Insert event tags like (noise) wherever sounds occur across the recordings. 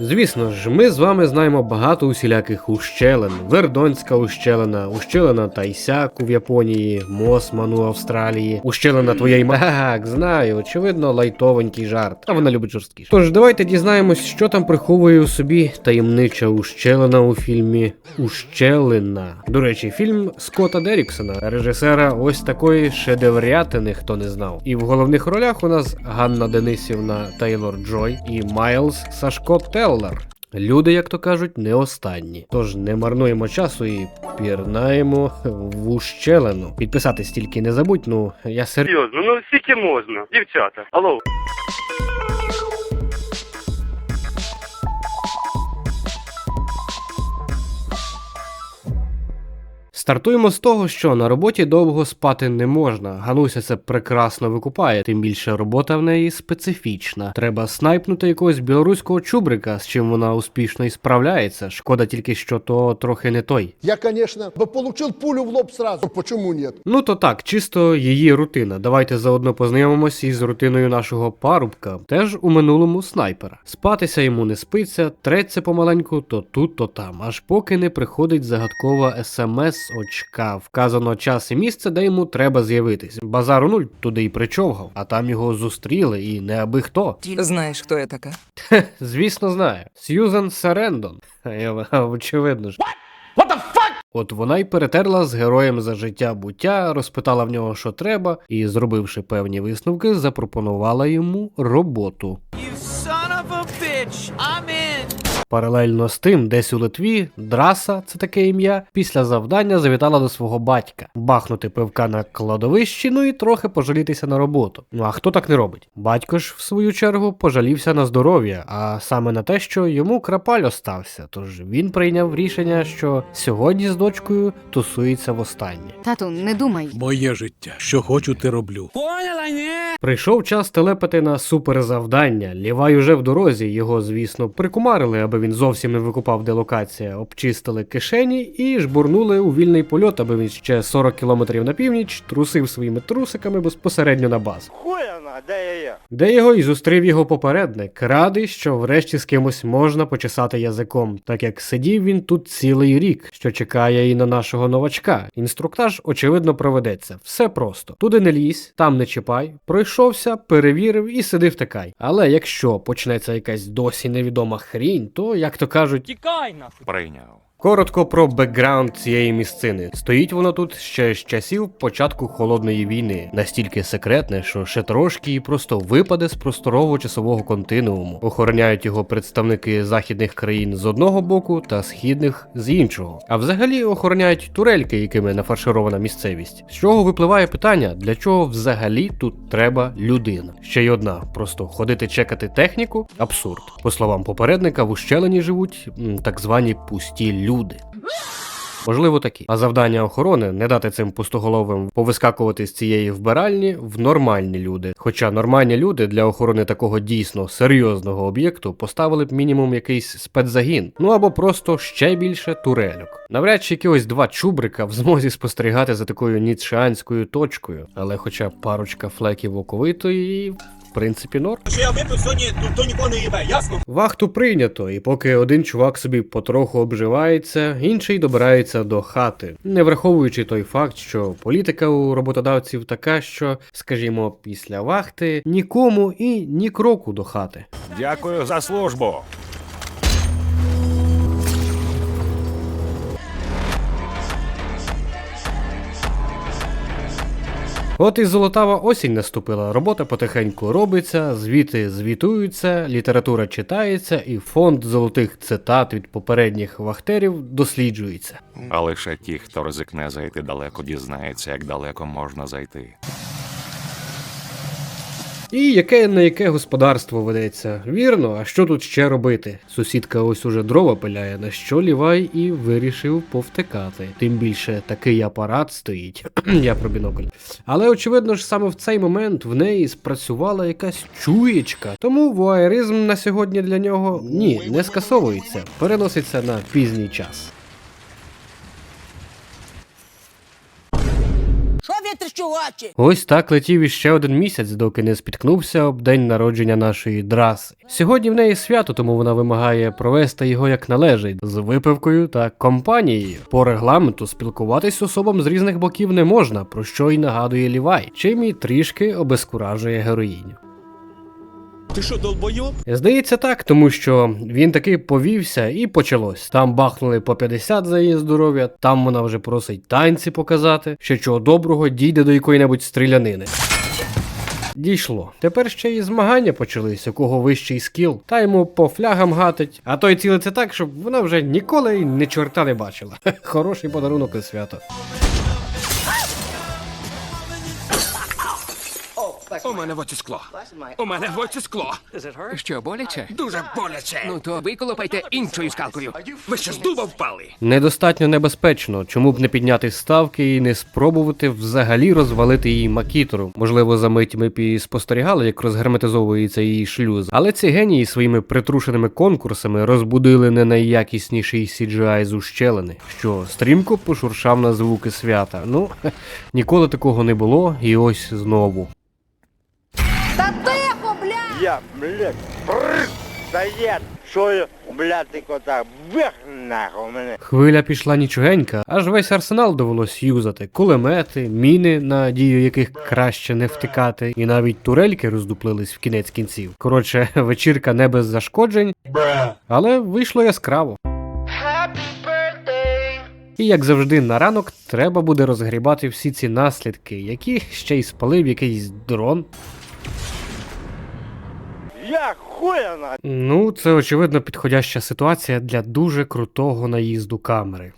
Звісно ж, ми з вами знаємо багато усіляких ущелин: Вердонська ущелина, ущелина Тайсяку в Японії, Мосман у Австралії, ущелина твоєї. Так, знаю, очевидно, лайтовенький жарт. А вона любить жорсткіше. Тож давайте дізнаємось, що там приховує у собі таємнича ущелина у фільмі Ущелина. До речі, фільм Скотта Деріксона, режисера ось такої шедеврятини, хто не знав. І в головних ролях у нас Ганна Денисівна Тейлор Джой і Майлз Сашко Теллер. Люди, як то кажуть, не останні. Тож не марнуємо часу і пірнаємо в ущелину. Підписатись тільки не забудь, ну я серйозно. Серйозно, ну скільки можна? Дівчата, алло. Стартуємо з того, що на роботі довго спати не можна. Гануся це прекрасно викупає, тим більше робота в неї специфічна. Треба снайпнути якогось білоруського чубрика, з чим вона успішно і справляється. Шкода тільки, що то трохи не той. Я, конечно, бы получил пулю в лоб сразу. Почему нет? Ну то так, чисто її рутина. Давайте заодно познайомимось із рутиною нашого парубка, теж у минулому снайпера. Спатися йому не спиться, треться помаленьку то тут, то там, аж поки не приходить загадкова смс очка. Вказано час і місце, де йому треба з'явитись. Базару нуль туди й причовгав, а там його зустріли, і не аби хто. Знаешь, кто я такая? Звісно, знаю. Сьюзан Сарендон. А я а, очевидно ж. От вона й перетерла з героєм за життя буття, розпитала в нього, що треба, і, зробивши певні висновки, запропонувала йому роботу. You son of a bitch! I'm in! Паралельно з тим, десь у Литві, Драса, це таке ім'я, після завдання завітала до свого батька, бахнути пивка на кладовищі, ну і трохи пожалітися на роботу. Ну а хто так не робить? Батько ж, в свою чергу, пожалівся на здоров'я, а саме на те, що йому крапаль остався. Тож він прийняв рішення, що сьогодні з дочкою тусується востаннє. Тату, не думай. Моє життя. Що хочу, ти роблю. Поняла, ні? Прийшов час телепати на суперзавдання. Лівай уже в дорозі. Його, звісно, прикумарили, аби він зовсім не викупав, де локація. Обчистили кишені і жбурнули у вільний польот, аби він ще 40 кілометрів на північ трусив своїми трусиками безпосередньо на базу. Де я є? Де його і зустрів його попередник, радий, що врешті з кимось можна почесати язиком, так як сидів він тут цілий рік, що чекає і на нашого новачка. Інструктаж, очевидно, проведеться. Все просто. Туди не лізь, там не чіпай, пройшовся, перевірив і сиди втикай. Але якщо почнеться якась досі невідома хрінь, то, як то кажуть, Тікай нахуй! Прийняв. Коротко про бекграунд цієї місцини. Стоїть воно тут ще з часів початку холодної війни, настільки секретне, що ще трошки і просто випаде з просторового часового континууму. Охороняють його представники західних країн з одного боку та східних з іншого. А взагалі охороняють турельки, якими нафарширована місцевість. З чого випливає питання, для чого взагалі тут треба людина? Ще й одна, просто ходити чекати техніку абсурд. По словам попередника, в ущелині живуть так звані пусті люди. Можливо, такі. А завдання охорони не дати цим пустоголовим повискакувати з цієї вбиральні в нормальні люди. Хоча нормальні люди для охорони такого дійсно серйозного об'єкту поставили б мінімум якийсь спецзагін, ну або просто ще більше турельок. Навряд чи якихось два чубрика в змозі спостерігати за такою ніцшеанською точкою, але хоча парочка флеків оковитої. Принципі, норм. Що я випив сьогодні, то, то нікого не їбе, ясно? Вахту прийнято, і поки один чувак собі потроху обживається, інший добирається до хати, не враховуючи той факт, що політика у роботодавців така, що, скажімо, після вахти нікому і ні кроку до хати. Дякую за службу. От і золотава осінь наступила. Робота потихеньку робиться, звіти звітуються, література читається, і фонд золотих цитат від попередніх вахтерів досліджується. А лише ті, хто ризикне зайти далеко, дізнається, як далеко можна зайти. І яке на яке господарство ведеться. Вірно, а що тут ще робити? Сусідка ось уже дрова пиляє, на що лівай і вирішив повтикати. Тим більше такий апарат стоїть. (clears throat) Я про бінокль. Але очевидно ж саме в цей момент в неї спрацювала якась чуєчка. Тому вуайеризм на сьогодні для нього ні, не скасовується, переноситься на пізній час. Що чувачі? Ось так летів іще один місяць, доки не спіткнувся об день народження нашої драси. Сьогодні в неї свято, тому вона вимагає провести його як належить з випивкою та компанією. По регламенту спілкуватись особам з різних боків не можна, про що й нагадує Лівай, чим і трішки обескуражує героїню. Ти що, долбойоб? Здається так, тому що він таки повівся і почалось. Там бахнули по 50 за її здоров'я, там вона вже просить танці показати, що чого доброго дійде до якої-небудь стрілянини. Дійшло. Тепер ще й змагання почались, у кого вищий скіл, та йому по флягам гатить, а той цілиться так, щоб вона вже ніколи й ні чорта не бачила. (laughs) Хороший подарунок на свято. У мене в оці скло. У мене в оці скло. Що боляче? Дуже боляче. Ну то виколопайте іншою скалкою. Ви що з дуба впали? Недостатньо небезпечно, чому б не підняти ставки і не спробувати взагалі розвалити її макітору. Можливо, за мить ми б і спостерігали, як розгерметизовується її шлюз. Але ці генії своїми притрушеними конкурсами розбудили не найякісніший CGI з ущелини, що стрімко пошуршав на звуки свята. Ну, (laughs) ніколи такого не було, і ось знову. Та тихо, бля! Я, блядь, бррр, стоять, чую, блядь, ти кота, бех нахуй мене. Хвиля пішла нічогенька, аж весь арсенал довелось юзати: кулемети, міни, на дію яких краще не втикати, і навіть турельки роздуплились в кінець кінців. Коротше, (laughs) вечірка не без зашкоджень, але вийшло яскраво. І як завжди, на ранок треба буде розгрібати всі ці наслідки, які ще й спалив якийсь дрон. Я хуяна. Ну, це очевидно підходяща ситуація для дуже крутого наїзду камери.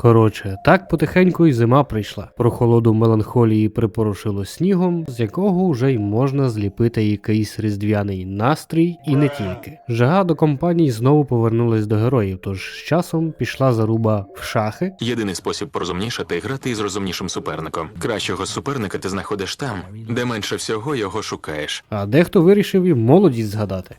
Коротше, так потихеньку і зима прийшла. Прохолоду меланхолії припорошило снігом, з якого вже й можна зліпити якийсь різдвяний настрій, і не тільки. Жага до компаній знову повернулась до героїв, тож з часом пішла заруба в шахи, Єдиний спосіб порозумнішати грати із розумнішим суперником. Кращого суперника ти знаходиш там, де менше всього його шукаєш. а дехто вирішив і молодість згадати.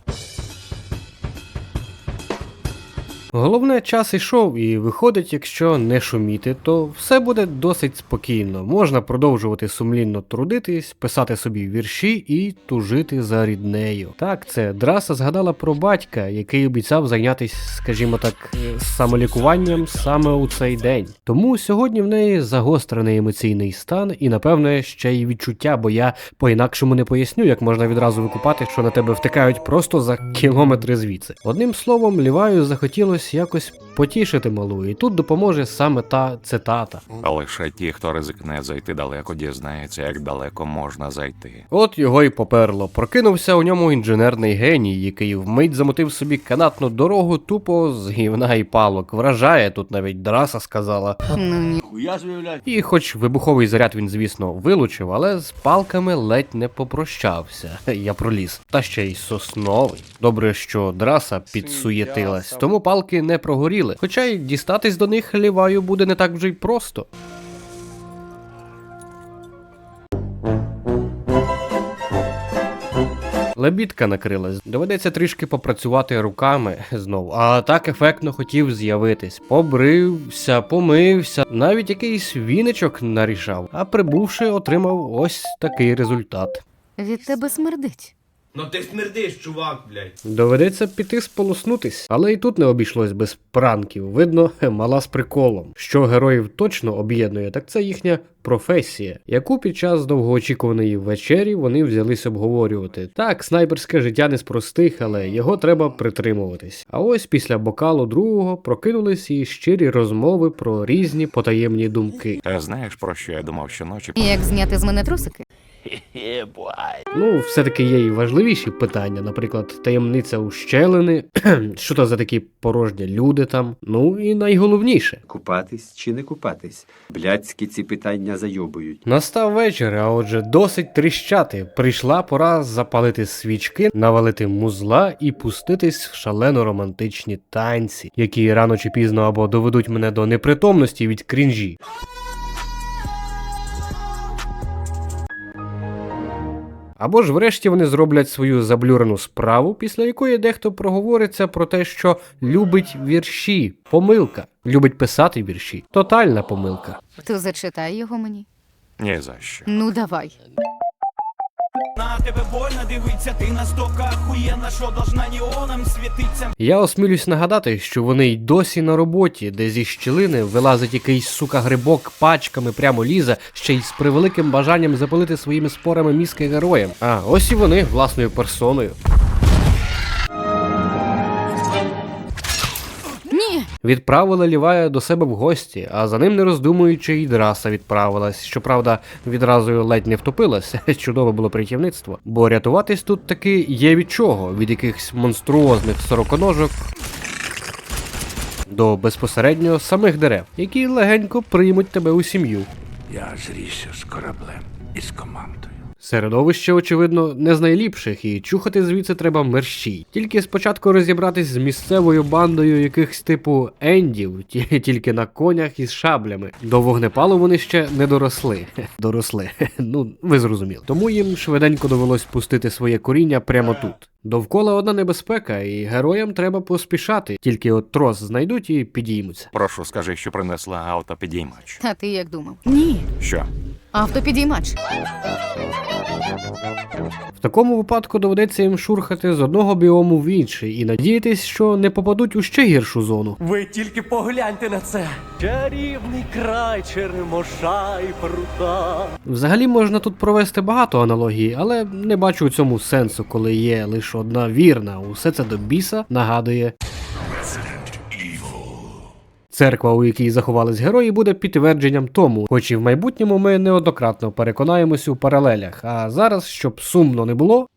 Головне, час ішов, і виходить, якщо не шуміти, то все буде досить спокійно. Можна продовжувати сумлінно трудитись, писати собі вірші і тужити за ріднею. Так, це Драса згадала про батька, який обіцяв зайнятися, скажімо так, самолікуванням саме у цей день. Тому сьогодні в неї загострений емоційний стан і, напевне, ще й відчуття, бо я по-інакшому не поясню, як можна відразу викупати, що на тебе втикають просто за кілометри звідси. Одним словом, Ліваю захотілося якось потішити малу, і тут допоможе саме та цитата. Лише ті, хто ризикне зайти далеко, дізнається, як далеко можна зайти. От його й поперло. Прокинувся у ньому інженерний геній, який вмить замотив собі канатну дорогу тупо з гівна і палок. Вражає тут навіть драса сказала. Блядь. І хоч вибуховий заряд він, звісно, вилучив, але з палками ледь не попрощався. Я проліз. Та ще й сосновий. Добре, що драса підсуєтилась, тому палки не прогоріли. Хоча й дістатись до них ліваю буде не так вже й просто. Лебідка накрилась, доведеться трішки попрацювати руками знов. А так ефектно хотів з'явитись. Побрився, помився, навіть якийсь віничок нарішав, а прибувши, отримав ось такий результат. Від тебе смердить. Ну ти смердиш, чувак, блядь. Доведеться піти сполоснутись, але і тут не обійшлось без пранків. Видно, (laughs) мала з приколом. Що героїв точно об'єднує, так це їхня професія, яку під час довгоочікуваної вечері вони взялись обговорювати. Так, снайперське життя не з простих, але його треба притримуватись. А ось після бокалу другого прокинулись і щирі розмови про різні потаємні думки. Е, Знаєш, про що я думав щоночі? Як зняти з мене трусики? (laughs) Ну, все-таки є і важливіші питання, наприклад, таємниця ущелини, (clears throat) що то за такі порожні люди там. Ну і найголовніше. Купатись чи не купатись? Блядські ці питання зайобують. Настав вечір, а отже, досить тріщати. Прийшла пора запалити свічки, навалити музла і пуститись в шалено романтичні танці, які рано чи пізно або доведуть мене до непритомності від крінжі. Або ж врешті вони зроблять свою заблюрену справу, після якої дехто проговориться про те, що любить вірші. Помилка. Любить писати вірші. Тотальна помилка. То зачитай його мені. Ні за що. Ну давай. На тебе больно дивиться, ти настільки охуєнна, що должна неоном світиться. Я осмілюсь нагадати, що вони й досі на роботі, де зі щілини вилазить якийсь сука грибок пачками прямо лізе, ще й з превеликим бажанням запалити своїми спорами мізки героям. А ось і вони власною персоною. Відправили Лівая до себе в гості, а за ним не роздумуючи, і Драса відправилась. Щоправда, відразу ледь не втопилась. (laughs) Чудове було притівництво. Бо рятуватись тут таки є від чого, від якихось монструозних сороконожок. До безпосередньо самих дерев, які легенько приймуть тебе у сім'ю. Я зрісся з кораблем і з командою. Середовище, очевидно, не з найліпших, і чухати звідси треба мерщій. Тільки спочатку розібратись з місцевою бандою якихось типу ендів, ті- тільки на конях із шаблями. До вогнепалу вони ще не доросли. Доросли. Ну, ви зрозуміли. Тому їм швиденько довелось пустити своє коріння прямо тут. Довкола одна небезпека, і героям треба поспішати, тільки от трос знайдуть і підіймуться. Прошу, скажи, що принесла автопідіймач. А ти як думав? Ні. Що? Автопідіймач. В такому випадку доведеться їм шурхати з одного біому в інший і надіятись, що не попадуть у ще гіршу зону. Ви тільки погляньте на це. Чарівний край черемоша і прута. Взагалі можна тут провести багато аналогій, але не бачу у цьому сенсу, коли є лише одна вірна. Усе це до біса нагадує. Церква, у якій заховались герої, буде підтвердженням тому, хоч і в майбутньому ми неоднократно переконаємось у паралелях. А зараз, щоб сумно не було,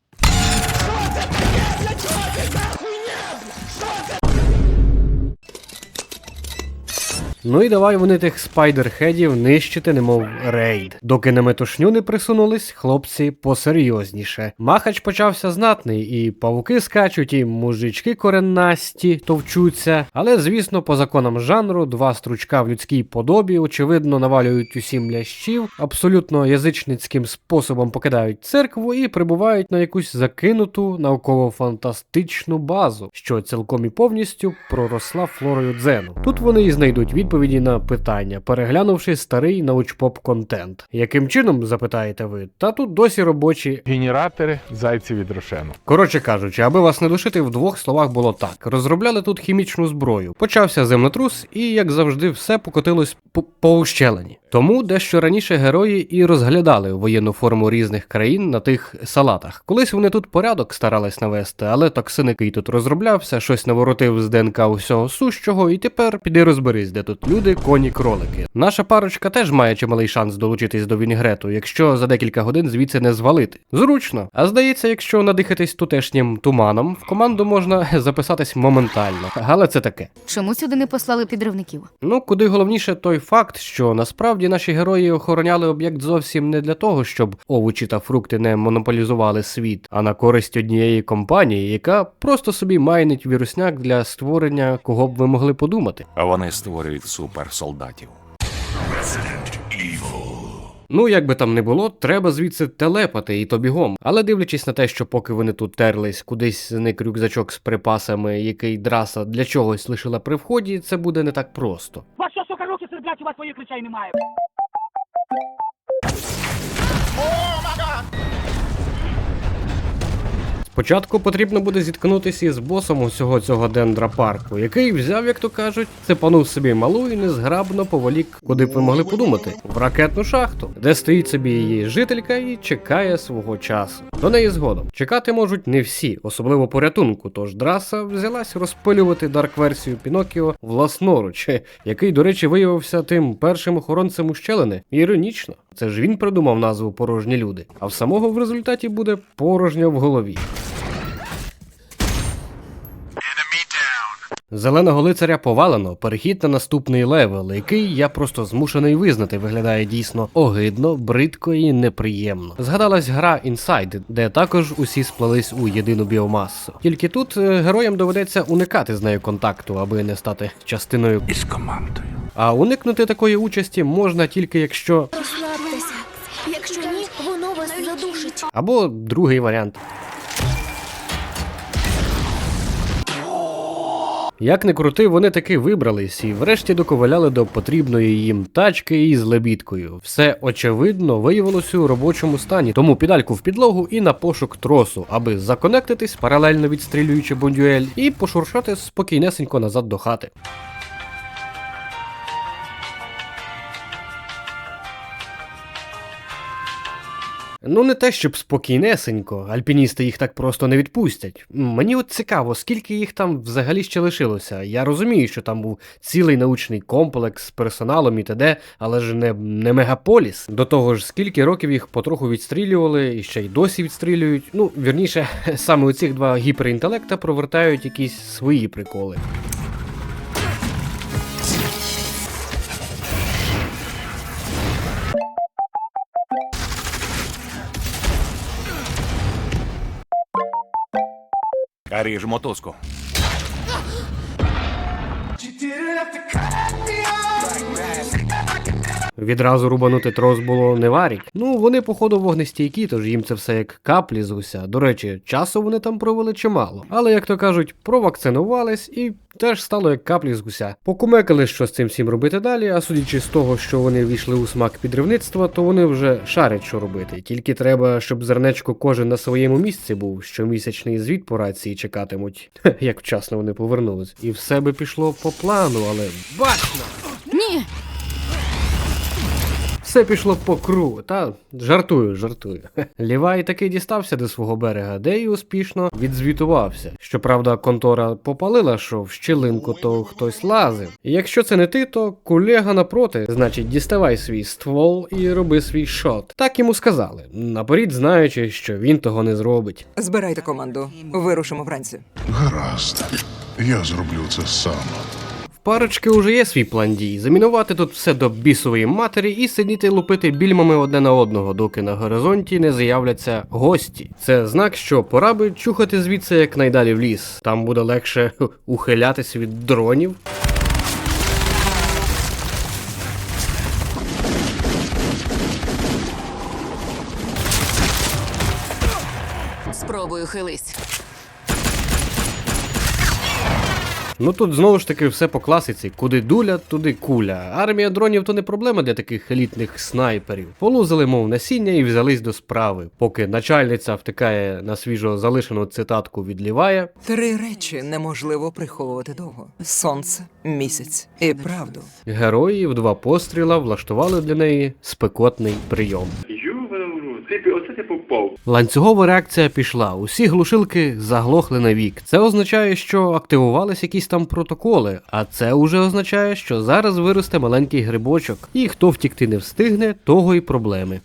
Ну і давай вони тих спайдерхедів нищити, немов рейд. Доки на метушню не присунулись, хлопці посерйозніше. Махач почався знатний, і павуки скачуть, і мужички коренасті товчуться. Але, звісно, по законам жанру, два стручка в людській подобі, очевидно, навалюють усім лящів, абсолютно язичницьким способом покидають церкву і прибувають на якусь закинуту науково-фантастичну базу, що цілком і повністю проросла флорою дзену. Тут вони і знайдуть відповіді на питання, переглянувши старий научпоп контент. Яким чином запитаєте ви? Та тут досі робочі Генератори зайців від Рошену. Коротше кажучи, аби вас не душити, в двох словах було так: розробляли тут хімічну зброю. Почався землетрус, і як завжди, все покотилось по, по ущелині. Тому дещо раніше герої і розглядали воєнну форму різних країн на тих салатах. Колись вони тут порядок старались навести, але токсин, який тут розроблявся, щось наворотив з ДНК усього сущого, і тепер піди розберись, де тут люди, коні, кролики. Наша парочка теж має чималий шанс долучитись до Вінігрету, якщо за декілька годин звідси не звалити. Зручно. А здається, якщо надихатись тутешнім туманом, в команду можна (laughs) записатись моментально. Але це таке. Чому сюди не послали підривників? Ну, куди головніше той факт, що насправді наші герої охороняли об'єкт зовсім не для того, щоб овочі та фрукти не монополізували світ, а на користь однієї компанії, яка просто собі майнить вірусняк для створення, кого б ви могли подумати. А вони створюють суперсолдатів. Ну, як би там не було, треба звідси телепати і то бігом. Але дивлячись на те, що поки вони тут терлись, кудись зник рюкзачок з припасами, який драса для чогось лишила при вході, це буде не так просто. Вас що, сука, руки серблять, у вас своїх речей немає. Спочатку потрібно буде зіткнутися із босом усього цього дендропарку, який взяв, як то кажуть, цепанув собі малу і незграбно поволік, куди б ви могли подумати, в ракетну шахту, де стоїть собі її жителька і чекає свого часу. До неї згодом. Чекати можуть не всі, особливо порятунку. Тож Драса взялась розпилювати дарк-версію Пінокіо власноруч, (laughs) який, до речі, виявився тим першим охоронцем ущелини. Іронічно, це ж він придумав назву порожні люди, а в самого в результаті буде порожня в голові. Зеленого лицаря повалено, перехід на наступний левел, який я просто змушений визнати, виглядає дійсно огидно, бридко і неприємно. Згадалась гра Inside, де також усі сплелись у єдину біомасу. Тільки тут е, героям доведеться уникати з нею контакту, аби не стати частиною. І з командою. А уникнути такої участі можна тільки якщо Розслабтеся. Якщо ні, воно вас задушить. Або другий варіант. Як не крути, вони таки вибрались і врешті доковаляли до потрібної їм тачки із лебідкою. Все очевидно виявилося у робочому стані, тому підальку в підлогу і на пошук тросу, аби законектитись, паралельно відстрілюючи бондюель, і пошуршати спокійнесенько назад до хати. Ну, не те, щоб спокійнесенько, альпіністи їх так просто не відпустять. Мені от цікаво, скільки їх там взагалі ще лишилося. Я розумію, що там був цілий научний комплекс з персоналом і т.д., але ж не, не мегаполіс. До того ж, скільки років їх потроху відстрілювали і ще й досі відстрілюють. Ну, вірніше, (laughs) саме у цих два гіперінтелекта провертають якісь свої приколи. Ріж мотузку. Відразу рубанути трос було не варік. Ну, вони, походу, вогнестійкі, тож їм це все як каплі з гуся. До речі, часу вони там провели чимало. Але, як то кажуть, провакцинувались і теж стало як каплі з гуся. Покумекали, що з цим всім робити далі, а судячи з того, що вони війшли у смак підривництва, то вони вже шарять, що робити. Тільки треба, щоб зернечко кожен на своєму місці був, щомісячний звіт по рації чекатимуть. Як вчасно вони повернулись. І все би пішло по плану, але бачно! Ні. Все пішло по кругу, та жартую, жартую. (laughs) Лівай таки дістався до свого берега, де й успішно відзвітувався. Щоправда, контора попалила, що в щілинку то хтось лазив. І якщо це не ти, то колега напроти, значить, діставай свій ствол і роби свій шот. Так йому сказали, наперед знаючи, що він того не зробить. Збирайте команду. Вирушимо вранці. Гаразд. Я зроблю це сам. Парочки уже є свій план дій. Замінувати тут все до бісової матері і сидіти лупити більмами одне на одного, доки на горизонті не з'являться гості. Це знак, що пора би чухати звідси якнайдалі в ліс. Там буде легше (laughs) ухилятись від дронів. Спробую хились. Ну тут знову ж таки все по класиці. Куди дуля, туди куля. Армія дронів то не проблема для таких елітних снайперів. Полузали, мов насіння, і взялись до справи. Поки начальниця втикає на свіжо залишену цитатку від Лівая, Три речі неможливо приховувати довго: сонце, місяць і правду. Герої в два постріла влаштували для неї спекотний прийом. Ти попав. Ланцюгова реакція пішла. Усі глушилки заглохли на вік. Це означає, що активувались якісь там протоколи, а це уже означає, що зараз виросте маленький грибочок, і хто втікти не встигне, того й проблеми.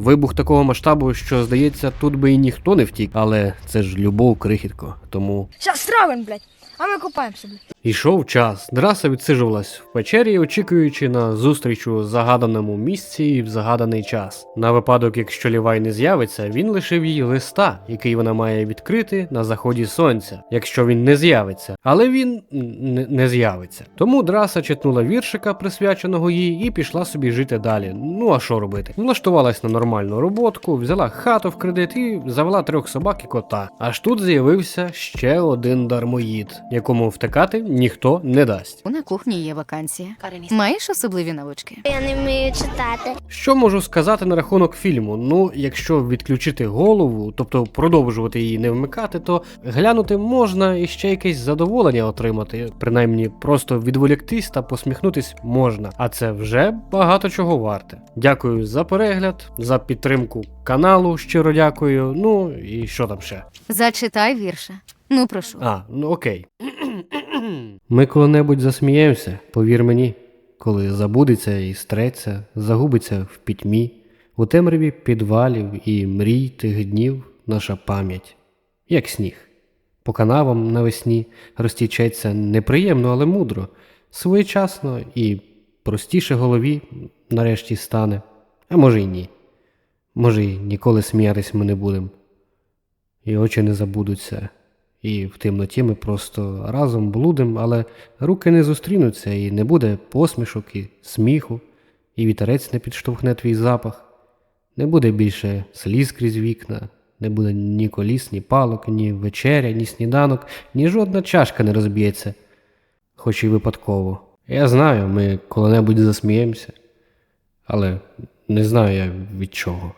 Вибух такого масштабу, що здається, тут би і ніхто не втік, але це ж любов крихітко, тому Щас травень, блядь. А ми купаємося. Ішов час. Драса відсиджувалась в печері, очікуючи на зустріч у загаданому місці і в загаданий час. На випадок, якщо Лівай не з'явиться, він лишив їй листа, який вона має відкрити на заході сонця, якщо він не з'явиться. Але він не з'явиться. Тому Драса читнула віршика, присвяченого їй, і пішла собі жити далі. Ну а що робити? Влаштувалась на нормальну роботку, взяла хату в кредит і завела трьох собак і кота. Аж тут з'явився ще один дармоїд, якому втекати ніхто не дасть. На кухні є вакансія. Маєш особливі навички? Я не вмію читати. Що можу сказати на рахунок фільму? Ну, якщо відключити голову, тобто продовжувати її не вмикати, то глянути можна і ще якесь задоволення отримати. Принаймні, просто відволіктись та посміхнутись можна. А це вже багато чого варте. Дякую за перегляд, за підтримку каналу. Щиро дякую. Ну і що там ще? Зачитай вірша. Ну, прошу. А, ну окей. Ми коли-небудь засміємося, повір мені, коли забудеться і стреться, загубиться в пітьмі, у темряві підвалів і мрій тих днів наша пам'ять, як сніг. По канавам навесні розтічеться неприємно, але мудро, своєчасно і простіше голові нарешті стане, а може й ні. Може, й ніколи сміятись ми не будемо, і очі не забудуться І в темноті ми просто разом блудим, але руки не зустрінуться, і не буде посмішок і сміху, і вітерець не підштовхне твій запах. Не буде більше сліз крізь вікна, не буде ні коліс, ні палок, ні вечеря, ні сніданок, ні жодна чашка не розб'ється, хоч і випадково. Я знаю, ми коли-небудь засміємося, але не знаю я від чого.